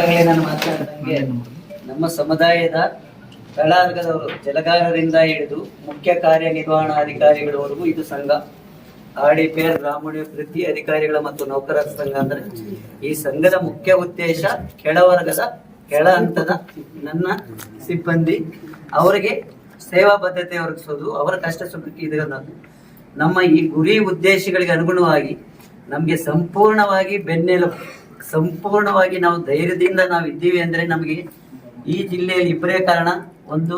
ನಾನು ನಮ್ಮ ಸಮುದಾಯದ ತಳಾರ್ಗದವರು ಜಲಗಾರರಿಂದ ಹಿಡಿದು ಮುಖ್ಯ ಕಾರ್ಯನಿರ್ವಹಣಾಧಿಕಾರಿಗಳವರೆಗೂ ಇದು ಸಂಘ. ಆರ್ಡಿಪಿಆರ್ ಗ್ರಾಮೀಣಾಭಿವೃದ್ಧಿ ಅಧಿಕಾರಿಗಳ ಮತ್ತು ನೌಕರರ ಸಂಘ ಅಂದ್ರೆ ಈ ಸಂಘದ ಮುಖ್ಯ ಉದ್ದೇಶ ಕೆಳವರ್ಗದ, ಕೆಳ ಹಂತದ ನನ್ನ ಸಿಬ್ಬಂದಿ ಅವರಿಗೆ ಸೇವಾ ಬದ್ಧತೆ ಒದಗಿಸೋದು, ಅವರ ಕಷ್ಟ ಸುಖಕ್ಕೆ ಇದನ್ನು ನಮ್ಮ ಈ ಗುರಿ ಉದ್ದೇಶಗಳಿಗೆ ಅನುಗುಣವಾಗಿ ನಮಗೆ ಸಂಪೂರ್ಣವಾಗಿ ಬೆನ್ನೆಲುಬು ಸಂಪೂರ್ಣವಾಗಿ ನಾವು ಧೈರ್ಯದಿಂದ ನಾವು ಇದ್ದೀವಿ ಅಂದ್ರೆ ನಮಗೆ ಈ ಜಿಲ್ಲೆಯಲ್ಲಿ ಇಬ್ಬರೇ ಕಾರಣ. ಒಂದು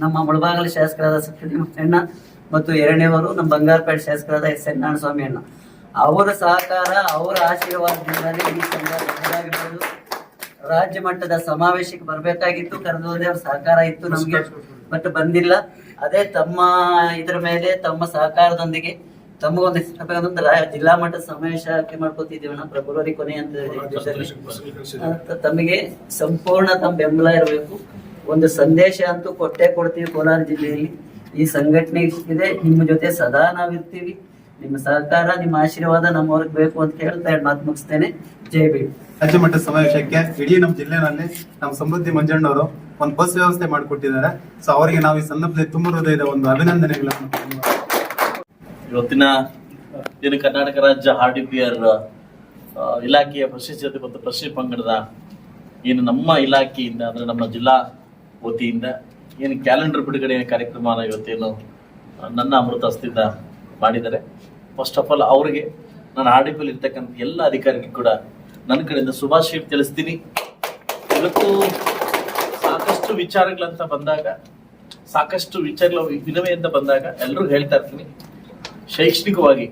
ನಮ್ಮ ಮುಳಬಾಗಲ ಶಾಸಕರಾದ ಸತ್ಯದೇವ ಅಣ್ಣ ಮತ್ತು ಎರಡನೇವರು ನಮ್ಮ ಬಂಗಾರಪೇಟೆ ಶಾಸಕರಾದ ಎಸ್ ಎನ್ ನಾರಾಯಣಸ್ವಾಮಿ ಅಣ್ಣ. ಅವರ ಸಹಕಾರ ಅವರ ಆಶೀರ್ವಾದದಿಂದಲೇ ಈ ಸಂಘ ದೊಡ್ಡದಾಗಿರ್ಬೋದು. ರಾಜ್ಯ ಮಟ್ಟದ ಸಮಾವೇಶಕ್ಕೆ ಬರಬೇಕಾಗಿತ್ತು ಕರೆದೋದೆ ಅವ್ರ ಸಹಕಾರ ಇತ್ತು ನಮಗೆ ಬಟ್ ಬಂದಿಲ್ಲ. ಅದೇ ತಮ್ಮ ಇದ್ರ ಮೇಲೆ ತಮ್ಮ ಸಹಕಾರದೊಂದಿಗೆ ತಮಗೊಂದು ಜಿಲ್ಲಾ ಮಟ್ಟದ ಸಮಾವೇಶಕ್ಕೆ ಮಾಡ್ಕೋತಿದ್ದೀವಿ ನಾವು ಫೆಬ್ರವರಿ ಕೊನೆ ಅಂತ ತಮಗೆ ಸಂಪೂರ್ಣ ತಮ್ಮ ಬೆಂಬಲ ಇರಬೇಕು. ಒಂದು ಸಂದೇಶ ಅಂತೂ ಕೊಟ್ಟೆ ಕೊಡ್ತೀವಿ ಕೋಲಾರ ಜಿಲ್ಲೆಯಲ್ಲಿ. ಈ ಸಂಘಟನೆ ಇದೆ ನಿಮ್ಮ ಜೊತೆ ಸದಾ ನಾವಿರ್ತೀವಿ ನಿಮ್ಮ ಸಹಕಾರ ನಿಮ್ಮ ಆಶೀರ್ವಾದ ನಮ್ಮವ್ರಿಗೆ ಬೇಕು ಅಂತ ಹೇಳ್ತಾ ಎರಡು ಮಾತು ಮುಗಿಸ್ತೇನೆ. ಜೈ ಬಿ ರಾಜ್ಯ ಮಟ್ಟದ ಸಮಾವೇಶಕ್ಕೆ ಇಡೀ ನಮ್ಮ ಜಿಲ್ಲೆನಲ್ಲಿ ನಮ್ಮ ಸಮೃದ್ಧಿ ಮಂಜಣ್ಣವರು ಒಂದು ಬಸ್ ವ್ಯವಸ್ಥೆ ಮಾಡಿಕೊಟ್ಟಿದ್ದಾರೆ. ಸೊ ಅವರಿಗೆ ನಾವು ಈ ಸಂದರ್ಭದಲ್ಲಿ ತುಂಬ ಹೃದಯದ ಒಂದು ಅಭಿನಂದನೆಗಳನ್ನು ಇವತ್ತಿನ ಏನು ಕರ್ನಾಟಕ ರಾಜ್ಯ ಆರ್ ಡಿ ಪಿ ಆರ್ ಇಲಾಖೆಯ ಪ್ರಶಸ್ತಿ ಮತ್ತು ಪ್ರಶಸ್ತಿ ಪಂಗಡದ ಏನು ನಮ್ಮ ಇಲಾಖೆಯಿಂದ ಅಂದ್ರೆ ನಮ್ಮ ಜಿಲ್ಲಾ ವತಿಯಿಂದ ಏನು ಕ್ಯಾಲೆಂಡರ್ ಬಿಡುಗಡೆ ಕಾರ್ಯಕ್ರಮ ಇವತ್ತೇನು ನನ್ನ ಅಮೃತ ಹಸ್ತಿಂದ ಮಾಡಿದ್ದಾರೆ. ಫಸ್ಟ್ ಆಫ್ ಆಲ್ ಅವರಿಗೆ ನಾನು ಆರ್ ಡಿ ಪಿ ಇರ್ತಕ್ಕಂಥ ಎಲ್ಲ ಅಧಿಕಾರಿಗಳು ಕೂಡ ನನ್ನ ಕಡೆಯಿಂದ ಶುಭಾಶಯ ತಿಳಿಸ್ತೀನಿ. ಇವತ್ತು ಸಾಕಷ್ಟು ವಿಚಾರಗಳಂತ ಬಂದಾಗ, ಸಾಕಷ್ಟು ವಿಚಾರಗಳು ವಿನಿಮಯ ಅಂತ ಬಂದಾಗ ಎಲ್ಲರೂ ಹೇಳ್ತಾ ಇರ್ತೀನಿ. ಶೈಕ್ಷಣಿಕವಾಗಿ,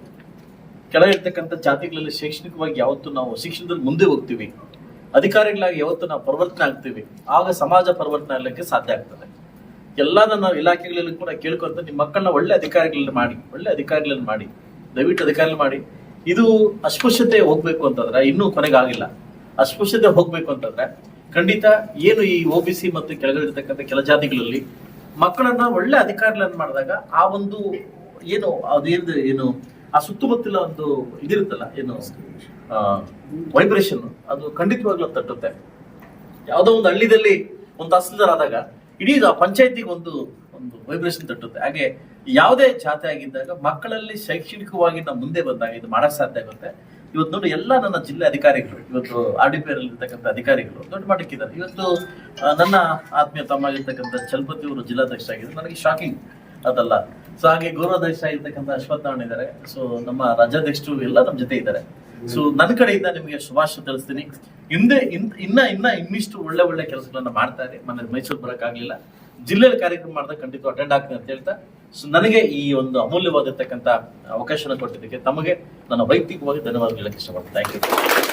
ಕೆಳಗಿರ್ತಕ್ಕಂಥ ಜಾತಿಗಳಲ್ಲಿ ಶೈಕ್ಷಣಿಕವಾಗಿ ಯಾವತ್ತು ನಾವು ಶಿಕ್ಷಣದಲ್ಲಿ ಮುಂದೆ ಹೋಗ್ತೀವಿ. ಅಧಿಕಾರಿಗಳಾಗಿ ಯಾವತ್ತು ನಾವು ಪರಿವರ್ತನೆ ಆಗ್ತೀವಿ. ಆಗ ಸಮಾಜ ಪರಿವರ್ತನೆ ಆಗಲಿಕ್ಕೆ ಸಾಧ್ಯ ಆಗ್ತದೆ. ಎಲ್ಲಾನ ನಾವು ಇಲಾಖೆಗಳಲ್ಲಿ ಕೂಡ ಕೇಳ್ಕೊಂತ ನಿಮ್ಮ ಮಕ್ಕಳನ್ನ ಒಳ್ಳೆ ಅಧಿಕಾರಿಗಳನ್ನ ಮಾಡಿ, ಒಳ್ಳೆ ಅಧಿಕಾರಿಗಳನ್ನ ಮಾಡಿ, ದಯವಿಟ್ಟು ಅಧಿಕಾರಿಗಳನ್ನ ಮಾಡಿ. ಇದು ಅಸ್ಪೃಶ್ಯತೆ ಹೋಗ್ಬೇಕು ಅಂತಂದ್ರೆ, ಇನ್ನೂ ಕೊನೆಗಾಗಿಲ್ಲ. ಅಸ್ಪೃಶ್ಯತೆ ಹೋಗ್ಬೇಕು ಅಂತಂದ್ರೆ, ಖಂಡಿತ ಏನು ಈ ಒ ಬಿ ಸಿ ಮತ್ತು ಕೆಳಗಿರ್ತಕ್ಕಂಥ ಕೆಲ ಜಾತಿಗಳಲ್ಲಿ ಮಕ್ಕಳನ್ನ ಒಳ್ಳೆ ಅಧಿಕಾರಿಗಳನ್ನ ಮಾಡಿದಾಗ ಆ ಒಂದು ಏನು ಅದೇನು ಏನು, ಆ ಸುತ್ತಮುತ್ತಲ ಒಂದು ಇದಿರುತ್ತಲ್ಲ, ಏನು ವೈಬ್ರೇಷನ್ ಅದು ಖಂಡಿತವಾಗ್ಲೂ ತಟ್ಟುತ್ತೆ. ಯಾವುದೋ ಒಂದು ಹಳ್ಳಿದಲ್ಲಿ ಒಂದು ತಹಸೀಲ್ದಾರ್ ಇಡೀ ಆ ಪಂಚಾಯತಿಗೆ ಒಂದು ಒಂದು ವೈಬ್ರೇಷನ್ ತಟ್ಟುತ್ತೆ. ಹಾಗೆ ಯಾವುದೇ ಜಾತಿ ಆಗಿದ್ದಾಗ, ಮಕ್ಕಳಲ್ಲಿ ಶೈಕ್ಷಣಿಕವಾಗಿ ನಾವು ಮುಂದೆ ಬಂದಾಗ, ಇದು ಮಾಡಕ್ ಸಾಧ್ಯ ಆಗುತ್ತೆ. ಇವತ್ತು ನೋಡಿ, ಎಲ್ಲ ನನ್ನ ಜಿಲ್ಲೆ ಅಧಿಕಾರಿಗಳು, ಇವತ್ತು ಆರ್ ಡಿ ಪಿ ಇರ್ತಕ್ಕಂಥ ಅಧಿಕಾರಿಗಳು ದೊಡ್ಡ ಮಟ್ಟಕ್ಕಿದ್ದಾರೆ ಇವತ್ತು ನನ್ನ ಆತ್ಮೀಯ ತಮ್ಮ ಆಗಿರ್ತಕ್ಕಂಥ ಚಲಪತಿ ಅವರು ಜಿಲ್ಲಾಧ್ಯಕ್ಷ ಆಗಿದ್ರು. ನನಗೆ ಶಾಕಿಂಗ್ ಅದಲ್ಲ. ಸೊ ಹಾಗೆ ಗೌರವಾಧ್ಯಕ್ಷ ಆಗಿರ್ತಕ್ಕಂಥ ನಾರಾಯಣ ಇದ್ದಾರೆ. ಸೊ ನಮ್ಮ ರಾಜ್ಯಾಧ್ಯಕ್ಷರು ಎಲ್ಲ ನಮ್ಮ ಜೊತೆ ಇದ್ದಾರೆ. ಸೊ ನನ್ನ ಕಡೆಯಿಂದ ನಿಮಗೆ ಶುಭಾಶಯ ತಿಳಿಸ್ತೀನಿ. ಹಿಂದೆ ಇನ್- ಇನ್ನ ಇನ್ನ ಇನ್ನಿಷ್ಟು ಒಳ್ಳೆ ಒಳ್ಳೆ ಕೆಲಸಗಳನ್ನ ಮಾಡ್ತಾರೆ ಮನೆ ಮೈಸೂರು ಬರೋಕ್ಕಾಗಲಿಲ್ಲ. ಜಿಲ್ಲೆಯಲ್ಲಿ ಕಾರ್ಯಕ್ರಮ ಮಾಡಿದಾಗ ಖಂಡಿತ ಅಟೆಂಡ್ ಆಗ್ತೀನಿ ಅಂತ ಹೇಳ್ತಾ. ಸೊ ನನಗೆ ಈ ಒಂದು ಅಮೂಲ್ಯವಾಗಿರ್ತಕ್ಕಂಥ ಅವಕಾಶನ ಕೊಟ್ಟಿದ್ದಕ್ಕೆ ತಮಗೆ ನನ್ನ ವೈಯಕ್ತಿಕವಾಗಿ ಧನ್ಯವಾದ ಹೇಳಕ್ಕೆ ಇಷ್ಟಪಡ್ತೀನಿ. Thank you